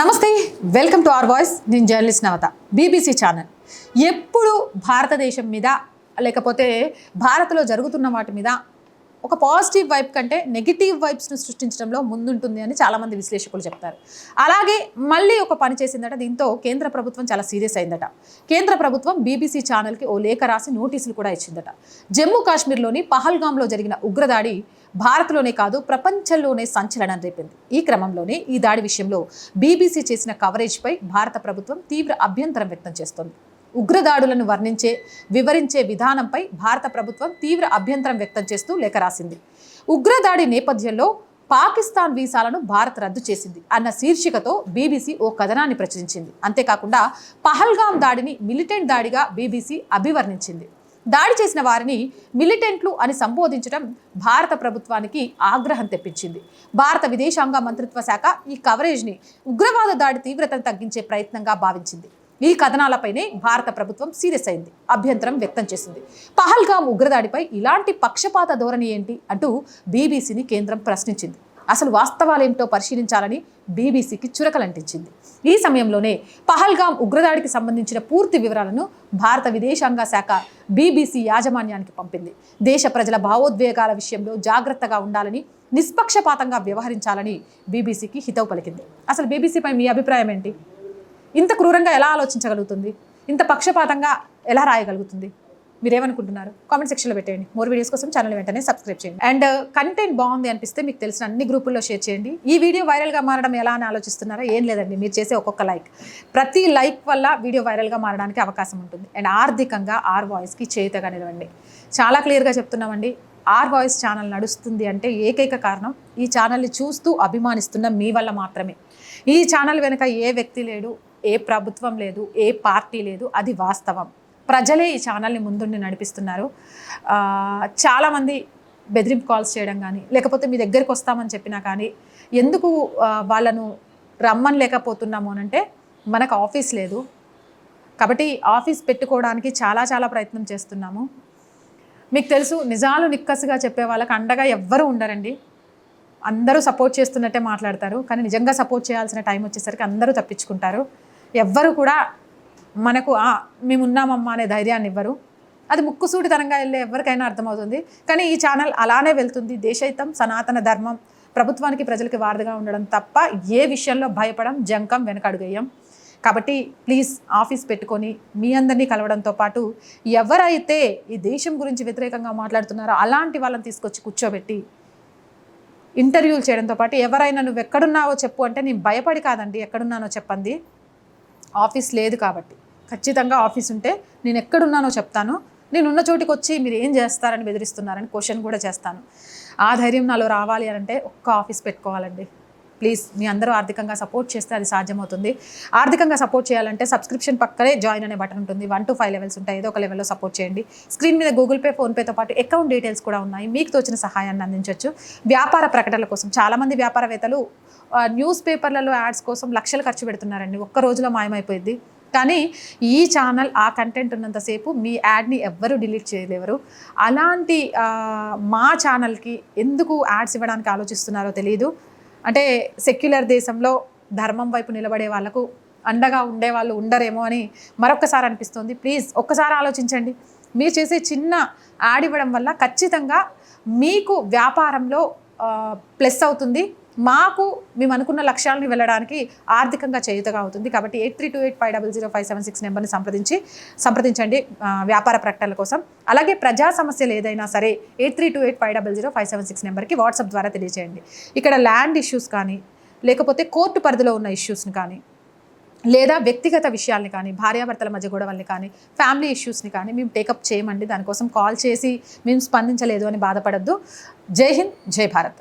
నమస్తే welcome to our voice. నేను journalist నవత BBC channel. ఎప్పుడు భారతదేశం మీద లేకపోతే భారత్లో జరుగుతున్న వాటి మీద ఒక పాజిటివ్ వైబ్ కంటే నెగిటివ్ వైబ్స్ను సృష్టించడంలో ముందుంటుంది అని చాలామంది విశ్లేషకులు చెప్తారు. అలాగే మళ్ళీ ఒక పని చేసిందట దీంతో కేంద్ర ప్రభుత్వం చాలా సీరియస్ అయిందట. కేంద్ర ప్రభుత్వం బీబీసీ ఛానల్కి ఓ లేఖ రాసి నోటీసులు కూడా ఇచ్చిందట. జమ్మూ కాశ్మీర్లోని పహల్గాంలో జరిగిన ఉగ్రదాడి భారత్లోనే కాదు ప్రపంచంలోనే సంచలనం రేపింది. ఈ క్రమంలోనే ఈ దాడి విషయంలో బీబీసీ చేసిన కవరేజ్పై భారత ప్రభుత్వం తీవ్ర అభ్యంతరం వ్యక్తం చేస్తోంది. ఉగ్రదాడులను వర్ణించే వివరించే విధానంపై భారత ప్రభుత్వం తీవ్ర అభ్యంతరం వ్యక్తం చేస్తూ లేఖ రాసింది. ఉగ్రదాడి నేపథ్యంలో పాకిస్తాన్ వీసాలను భారత్ రద్దు చేసింది అన్న శీర్షికతో బీబీసీ ఓ కథనాన్ని ప్రచురించింది. అంతేకాకుండా పహల్గాం దాడిని మిలిటెంట్ దాడిగా బీబీసీ అభివర్ణించింది. దాడి చేసిన వారిని మిలిటెంట్లు అని సంబోధించడం భారత ప్రభుత్వానికి ఆగ్రహం తెప్పించింది. భారత విదేశాంగ మంత్రిత్వ శాఖ ఈ కవరేజ్ని ఉగ్రవాద దాడి తీవ్రతను తగ్గించే ప్రయత్నంగా భావించింది. ఈ కథనాలపైనే భారత ప్రభుత్వం సీరియస్ అయింది అభ్యంతరం వ్యక్తం చేసింది. పహల్గామ్ ఉగ్రదాడిపై ఇలాంటి పక్షపాత ధోరణి ఏంటి అంటూ బీబీసీని కేంద్రం ప్రశ్నించింది. అసలు వాస్తవాలేంటో పరిశీలించాలని బీబీసీకి చురకలంటించింది. ఈ సమయంలోనే పహల్గామ్ ఉగ్రదాడికి సంబంధించిన పూర్తి వివరాలను భారత విదేశాంగ శాఖ బీబీసీ యాజమాన్యానికి పంపింది. దేశ ప్రజల భావోద్వేగాల విషయంలో జాగ్రత్తగా ఉండాలని నిష్పక్షపాతంగా వ్యవహరించాలని బీబీసీకి హితవు పలికింది. అసలు బీబీసీపై మీ అభిప్రాయం ఏంటి? ఇంత క్రూరంగా ఎలా ఆలోచించగలుగుతుంది? ఇంత పక్షపాతంగా ఎలా రాయగలుగుతుంది? మీరేమనుకుంటున్నారు? కామెంట్ సెక్షన్లో పెట్టేయండి. మోర్ వీడియోస్ కోసం ఛానల్ వెంటనే సబ్స్క్రైబ్ చేయండి. అండ్ కంటెంట్ బాగుంది అనిపిస్తే మీకు తెలిసిన అన్ని గ్రూపుల్లో షేర్ చేయండి. ఈ వీడియో వైరల్గా మారడం ఎలా అని ఆలోచిస్తున్నారో? ఏం లేదండి. మీరు చేసే ఒక్కొక్క లైక్. ప్రతి లైక్ వల్ల వీడియో వైరల్గా మారడానికి అవకాశం ఉంటుంది. అండ్ ఆర్థికంగా ఆర్ వాయిస్కి చేయుతగా నిలవండి. చాలా క్లియర్గా చెప్తున్నామండి. ఆర్ వాయిస్ ఛానల్ నడుస్తుంది అంటే ఏకైక కారణం ఈ ఛానల్ని చూస్తూ అభిమానిస్తున్న మీ వల్ల మాత్రమే. ఈ ఛానల్ వెనుక ఏ వ్యక్తి లేడు ఏ ప్రభుత్వం లేదు ఏ పార్టీ లేదు అది వాస్తవం. ప్రజలే ఈ ఛానల్ని ముందుండి నడిపిస్తున్నారు. చాలామంది బెదిరింపు కాల్స్ చేయడం కానీ లేకపోతే మీ దగ్గరికి వస్తామని చెప్పినా కానీ ఎందుకు వాళ్ళను రమ్మని లేకపోతున్నాము అని అంటే మనకు ఆఫీస్ లేదు. కాబట్టి ఆఫీస్ పెట్టుకోవడానికి చాలా చాలా ప్రయత్నం చేస్తున్నాము. మీకు తెలుసు నిజాలు నిక్కసుగా చెప్పే వాళ్ళకి అండగా ఎవ్వరూ ఉండరండి. అందరూ సపోర్ట్ చేస్తున్నట్టే మాట్లాడతారు. కానీ నిజంగా సపోర్ట్ చేయాల్సిన టైం వచ్చేసరికి అందరూ తప్పించుకుంటారు. ఎవ్వరు కూడా మనకు మేము ఉన్నామమ్మా అనే ధైర్యాన్ని ఇవ్వరు. అది ముక్కుసూటితనంగా వెళ్ళే ఎవరికైనా అర్థమవుతుంది. కానీ ఈ ఛానల్ అలానే వెళ్తుంది. దేశహితం సనాతన ధర్మం ప్రభుత్వానికి ప్రజలకి వారధిగా ఉండడం తప్ప ఏ విషయంలో భయపడం జంకం వెనకడుగేయం కాబట్టి ప్లీజ్ ఆఫీస్ పెట్టుకొని మీ అందరినీ కలవడంతో పాటు ఎవరైతే ఈ దేశం గురించి వ్యతిరేకంగా మాట్లాడుతున్నారో అలాంటి వాళ్ళని తీసుకొచ్చి కూర్చోబెట్టి ఇంటర్వ్యూలు చేయడంతో పాటు ఎవరైనా నువ్వు ఎక్కడున్నావో చెప్పు అంటే నేను భయపడి కాదండి. ఎక్కడున్నానో చెప్పండి. ఆఫీస్ లేదు కాబట్టి. ఖచ్చితంగా ఆఫీస్ ఉంటే నేను ఎక్కడున్నానో చెప్తాను. నేను ఉన్న చోటికి వచ్చి మీరు ఏం చేస్తారని బెదిరిస్తున్నారని క్వశ్చన్ కూడా చేస్తాను. ఆ ధైర్యం నాలో రావాలి అని అంటే ఒక్క ఆఫీస్ పెట్టుకోవాలండి. ప్లీజ్ మీ అందరూ ఆర్థికంగా సపోర్ట్ చేస్తే అది సాధ్యమవుతుంది. ఆర్థికంగా సపోర్ట్ చేయాలంటే సబ్స్క్రిప్షన్ పక్కనే జాయిన్ అనే బటన్ ఉంటుంది. వన్ టు ఫైవ్ లెవెల్స్ ఉంటాయి. ఏదో ఒక లెవెల్లో సపోర్ట్ చేయండి. స్క్రీన్ మీద గూగుల్ పే ఫోన్పేతో పాటు అకౌంట్ డీటెయిల్స్ కూడా ఉన్నాయి. మీకు తోచిన సహాయాన్ని అందించవచ్చు వ్యాపార ప్రకటనల కోసం చాలామంది వ్యాపారవేత్తలు న్యూస్ పేపర్లలో యాడ్స్ కోసం లక్షలు ఖర్చు పెడుతున్నారండి. ఒక్క రోజులో మాయమైపోయింది కానీ ఈ ఛానల్ ఆ కంటెంట్ ఉన్నంతసేపు మీ యాడ్ని ఎవ్వరూ డిలీట్ చేయలేవరు. అలాంటి మా ఛానల్కి ఎందుకు యాడ్స్ ఇవ్వడానికి ఆలోచిస్తున్నారో తెలియదు అంటే సెక్యులర్ దేశంలో ధర్మం వైపు నిలబడే వాళ్ళకు అండగా ఉండే వాళ్ళు ఉండరేమో అని మరొకసారి అనిపిస్తుంది. ప్లీజ్ ఒక్కసారి ఆలోచించండి. మీరు చేసే చిన్న యాడ్ ఇవ్వడం వల్ల ఖచ్చితంగా మీకు వ్యాపారంలో ప్లస్ అవుతుంది. మాకు మేము అనుకున్న లక్ష్యాలను వెళ్ళడానికి ఆర్థికంగా చేయుతగా అవుతుంది. కాబట్టి eight three two eight five double zero five seven six నెంబర్ని సంప్రదించి సంప్రదించండి వ్యాపార ప్రకటనల కోసం. అలాగే ప్రజా సమస్యలు ఏదైనా సరే eight three two eight five double zero five seven six నెంబర్కి వాట్సాప్ ద్వారా తెలియజేయండి ఇక్కడ ల్యాండ్ ఇష్యూస్ కానీ లేకపోతే కోర్టు పరిధిలో ఉన్న ఇష్యూస్ని కానీ లేదా వ్యక్తిగత విషయాల్ని కానీ భార్యాభర్తల మధ్య గొడవల్ని కానీ ఫ్యామిలీ ఇష్యూస్ని కానీ మేము టేకప్ చేయమండి. దానికోసం కాల్ చేసి మేము స్పందించలేదు అని బాధపడద్దు. జై హింద్ జై భారత్.